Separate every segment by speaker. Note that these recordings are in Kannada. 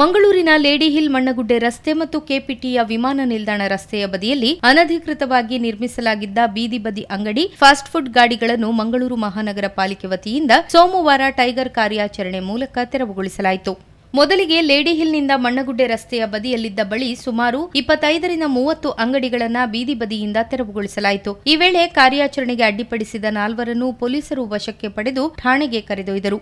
Speaker 1: ಮಂಗಳೂರಿನ ಲೇಡಿ ಹಿಲ್ ಮಣ್ಣಗುಡ್ಡೆ ರಸ್ತೆ ಮತ್ತು ಕೆಪಿಟಿಯ ವಿಮಾನ ನಿಲ್ದಾಣ ರಸ್ತೆಯ ಬದಿಯಲ್ಲಿ ಅನಧಿಕೃತವಾಗಿ ನಿರ್ಮಿಸಲಾಗಿದ್ದ ಬೀದಿ ಬದಿ ಅಂಗಡಿ, ಫಾಸ್ಟ್ ಫುಡ್ ಗಾಡಿಗಳನ್ನು ಮಂಗಳೂರು ಮಹಾನಗರ ಪಾಲಿಕೆ ವತಿಯಿಂದ ಸೋಮವಾರ ಟೈಗರ್ ಕಾರ್ಯಾಚರಣೆ ಮೂಲಕ ತೆರವುಗೊಳಿಸಲಾಯಿತು. ಮೊದಲಿಗೆ ಲೇಡಿ ಹಿಲ್ನಿಂದ ಮಣ್ಣಗುಡ್ಡೆ ರಸ್ತೆಯ ಬದಿಯಲ್ಲಿದ್ದ ಬಳಿ ಸುಮಾರು ಇಪ್ಪತ್ತೈದರಿಂದ ಮೂವತ್ತು ಅಂಗಡಿಗಳನ್ನು ಬೀದಿ ಬದಿಯಿಂದ ತೆರವುಗೊಳಿಸಲಾಯಿತು. ಈ ವೇಳೆ ಕಾರ್ಯಾಚರಣೆಗೆ ಅಡ್ಡಿಪಡಿಸಿದ ನಾಲ್ವರನ್ನು ಪೊಲೀಸರು ವಶಕ್ಕೆ ಪಡೆದು ಠಾಣೆಗೆ ಕರೆದೊಯ್ದರು.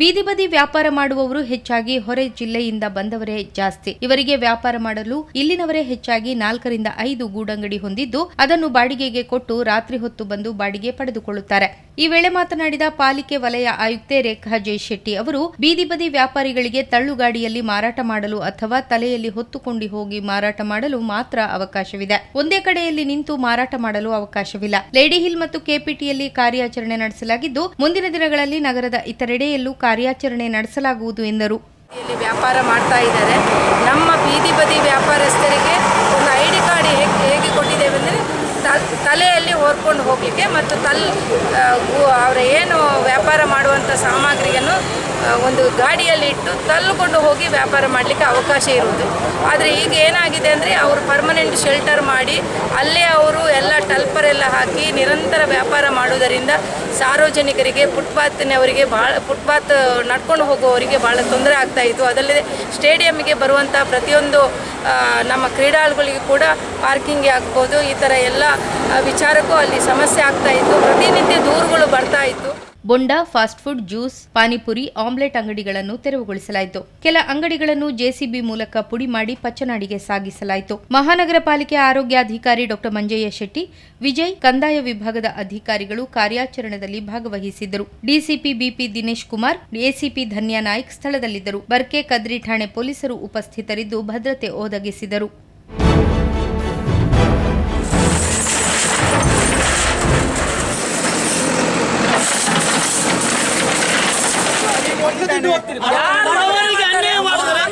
Speaker 1: ಬೀದಿ ಬದಿ ವ್ಯಾಪಾರ ಮಾಡುವವರು ಹೆಚ್ಚಾಗಿ ಹೊರೆ ಜಿಲ್ಲೆಯಿಂದ ಬಂದವರೇ ಜಾಸ್ತಿ. ಇವರಿಗೆ ವ್ಯಾಪಾರ ಮಾಡಲು ಇಲ್ಲಿನವರೇ ಹೆಚ್ಚಾಗಿ ನಾಲ್ಕರಿಂದ ಐದು ಗೂಡಂಗಡಿ ಹೊಂದಿದ್ದು, ಅದನ್ನು ಬಾಡಿಗೆಗೆ ಕೊಟ್ಟು ರಾತ್ರಿ ಹೊತ್ತು ಬಂದು ಬಾಡಿಗೆ ಪಡೆದುಕೊಳ್ಳುತ್ತಾರೆ. ಈ ವೇಳೆ ಮಾತನಾಡಿದ ಪಾಲಿಕೆ ವಲಯ ಆಯುಕ್ತೆ ರೇಖಾ ಜೈಶೆಟ್ಟಿ ಅವರು, ಬೀದಿ ಬದಿ ವ್ಯಾಪಾರಿಗಳಿಗೆ ತಳ್ಳುಗಾಡಿಯಲ್ಲಿ ಮಾರಾಟ ಮಾಡಲು ಅಥವಾ ತಲೆಯಲ್ಲಿ ಹೊತ್ತುಕೊಂಡು ಹೋಗಿ ಮಾರಾಟ ಮಾಡಲು ಮಾತ್ರ ಅವಕಾಶವಿದೆ. ಒಂದೇ ಕಡೆಯಲ್ಲಿ ನಿಂತು ಮಾರಾಟ ಮಾಡಲು ಅವಕಾಶವಿಲ್ಲ. ಲೇಡಿ ಹಿಲ್ ಮತ್ತು ಕೆಪಿಟಿಯಲ್ಲಿ ಕಾರ್ಯಾಚರಣೆ ನಡೆಸಲಾಗಿದ್ದು, ಮುಂದಿನ ದಿನಗಳಲ್ಲಿ ನಗರದ ಇತರೆಡೆಯಲ್ಲೂ ಕಾರ್ಯಾಚರಣೆ ನಡೆಸಲಾಗುವುದು ಎಂದರು.
Speaker 2: ವ್ಯಾಪಾರ ಮಾಡ್ತಾ ಇದ್ದಾರೆ. ನಮ್ಮ ಬೀದಿ ಬದಿ ವ್ಯಾಪಾರಸ್ಥರಿಗೆ ಒಂದು ಐ ಡಿ ಕಾರ್ಡ್ ಹೇಗೆ ಹೇಗೆ ಕೊಟ್ಟಿದ್ದೇವೆ ಅಂದರೆ ತಲೆಯಲ್ಲಿ ಹೊರ್ಕೊಂಡು ಹೋಗಲಿಕ್ಕೆ ಮತ್ತು ತಲ್ ಅವರ ಏನು ವ್ಯಾಪಾರ ಮಾಡುವಂಥ ಸಾಮಗ್ರಿಯನ್ನು ಒಂದು ಗಾಡಿಯಲ್ಲಿ ಇಟ್ಟು ತಳ್ಳಿಕೊಂಡು ಹೋಗಿ ವ್ಯಾಪಾರ ಮಾಡಲಿಕ್ಕೆ ಅವಕಾಶ ಇರುವುದು. ಆದರೆ ಈಗ ಏನಾಗಿದೆ ಅಂದರೆ ಅವರು ಪರ್ಮನೆಂಟ್ ಶೆಲ್ಟರ್ ಮಾಡಿ ಅಲ್ಲೇ ಅವರು ಎಲ್ಲ ಟಲ್ಪರ್ ಎಲ್ಲ ಹಾಕಿ ನಿರಂತರ ವ್ಯಾಪಾರ ಮಾಡುವುದರಿಂದ ಸಾರ್ವಜನಿಕರಿಗೆ ಫುಟ್ಪಾತ್ನವರಿಗೆ ಭಾಳ ಫುಟ್ಪಾತ್ ನಡ್ಕೊಂಡು ಹೋಗುವವರಿಗೆ ಭಾಳ ತೊಂದರೆ ಆಗ್ತಾ ಇತ್ತು. ಅದಲ್ಲದೆ ಸ್ಟೇಡಿಯಂಗೆ ಬರುವಂಥ ಪ್ರತಿಯೊಂದು ನಮ್ಮ ಕ್ರೀಡಾಳುಗಳಿಗೆ ಕೂಡ ಪಾರ್ಕಿಂಗ್ ಆಗ್ಬೋದು. ಈ ಥರ ಎಲ್ಲ ವಿಚಾರಕ್ಕೂ ಅಲ್ಲಿ ಸಮಸ್ಯೆ ಆಗ್ತಾ ಇತ್ತು. ಪ್ರತಿನಿತ್ಯ ದೂರುಗಳು
Speaker 1: bonda, fast food, juice, panipuri, omelette ಅಂಗಡಿಗಳನ್ನು ತೆರವುಗೊಳಿಸಲಾಯಿತು. ಕೆಲ ಅಂಗಡಿಗಳನ್ನು ಜೆಸಿಬಿ ಮೂಲಕ ಪುಡಿ ಮಾಡಿ ಪಚ್ಚನಾಡಿಗೆ ಸಾಗಿಸಲಾಯಿತು. ಮಹಾನಗರ ಪಾಲಿಕೆ ಆರೋಗ್ಯಾಧಿಕಾರಿ ಡಾ. ಮಂಜಯ್ಯ ಶೆಟ್ಟಿ, ವಿಜಯ್, ಕಂದಾಯ ವಿಭಾಗದ ಅಧಿಕಾರಿಗಳು ಕಾರ್ಯಾಚರಣೆಯಲ್ಲಿ ಭಾಗವಹಿಸಿದ್ದರು. DCP B P Dinesh Kumar, ACP Dhanya Naik ಸ್ಥಳದಲ್ಲಿದ್ದರು. Barke Kadri ಠಾಣೆ ಪೊಲೀಸರು ಉಪಸ್ಥಿತರಿದ್ದು ಭದ್ರತೆ ಒದಗಿಸಿದರು.
Speaker 3: ಯಾರು ಅವರಿಗೆ ಅನ್ಯಾಯ ಮಾಡ್ತಾರೆ?